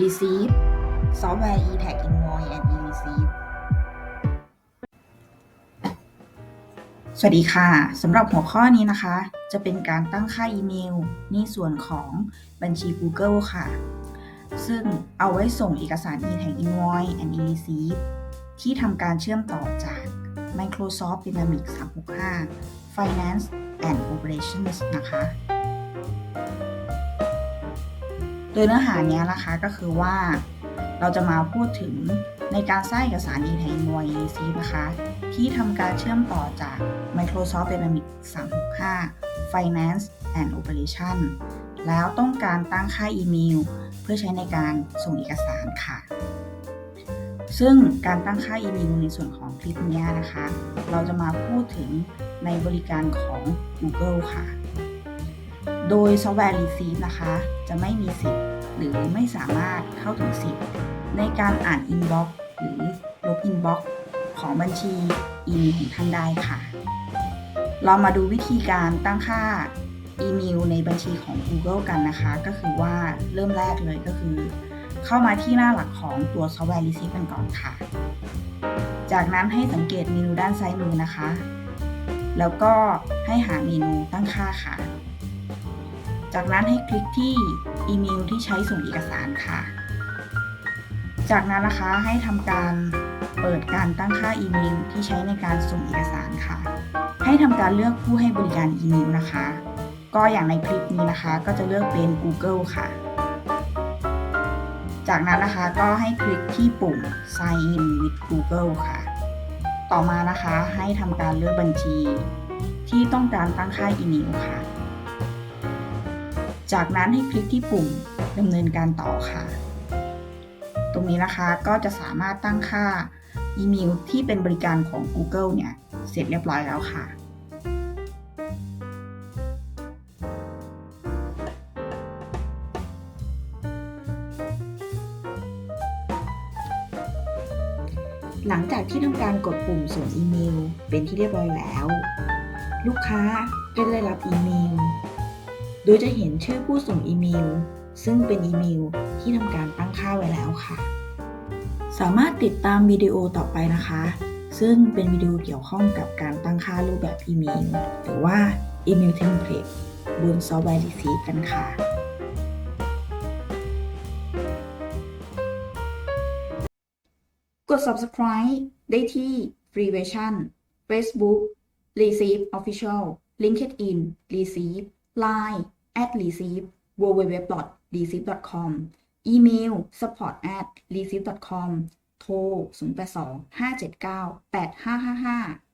receive software e-tag invoice and e-receive สวัสดีค่ะสำหรับหัวข้อนี้นะคะ จะเป็นการตั้งค่าอีเมลในส่วนของบัญชี Google ค่ะ ซึ่งเอาไว้ส่งเอกสาร e-tag invoice and e-receive ที่ทำการเชื่อมต่อจาก Microsoft Dynamics 365 Finance and Operations นะคะ โดยเนื้อหาเนี้ยนะคะก็คือว่าเราจะมาพูดถึงในการสร้างเอกสาร e-tag invoice e-receive นะคะ ที่ทำการเชื่อมต่อจาก Microsoft Dynamics 365 Finance and Operation แล้วต้องการตั้งค่าอีเมล เพื่อใช้ในการส่งเอกสารค่ะ ซึ่งการตั้งค่าอีเมลในส่วนของคลิปนี้นะคะ เราจะมาพูดถึงในบริการของ Google ค่ะ โดยซอฟต์แวร์ Receive นะคะ จะไม่มีสิทธิ์หรือไม่สามารถเข้าถึงสิทธิ์ ในการอ่าน Inbox หรือลบ Inbox ของบัญชีอีเมลของท่านได้ค่ะ เรามาดูวิธีการตั้งค่าอีเมลในบัญชีของ Google กันนะคะ ก็คือว่าเริ่มแรกเลยก็คือ เข้ามาที่หน้าหลักของตัวซอฟต์แวร์ Receive กันก่อนค่ะ จากนั้นให้สังเกตเมนูด้านซ้ายมือนะคะ แล้วก็ให้หาเมนูตั้งค่าค่ะ จากนั้นให้คลิกที่อีเมลที่ใช้ส่งเอกสารค่ะ จากนั้นนะคะให้ทำการเปิดการตั้งค่าอีเมลที่ใช้ในการส่งเอกสารค่ะ ให้ทำการเลือกผู้ให้บริการอีเมลนะคะ ก็อย่างในคลิปนี้นะคะ ก็จะเลือกเป็น Google ค่ะ จากนั้นนะคะก็ให้คลิกที่ปุ่ม Sign in with Google ค่ะ ต่อมานะคะให้ทำการเลือกบัญชี ที่ต้องการตั้งค่าอีเมลค่ะ จากนั้นให้คลิกที่ปุ่มดำเนินการต่อค่ะ ตรงนี้นะคะก็จะสามารถตั้งค่าอีเมลที่เป็นบริการของ Google เนี่ย เสร็จเรียบร้อยแล้วค่ะ หลังจากที่ทำการกดปุ่มส่งอีเมลเป็นที่เรียบร้อยแล้ว ลูกค้าก็ได้รับอีเมล โดยจะเห็นชื่อผู้ส่งอีเมล ซึ่งเป็นอีเมลที่ทำการตั้งค่าไว้แล้วค่ะ สามารถติดตามวิดีโอต่อไปนะคะ ซึ่งเป็นวิดีโอเกี่ยวข้องกับการตั้งค่ารูปแบบอีเมล หรือว่าอีเมลเทมเพลตบนซอฟต์แวร์ Receive กันค่ะกด subscribe ได้ที่ Free Version Facebook Receive Official LinkedIn Receive Line at Receive www.receive.com อีเมล support at receive.com โทร 082 579 8555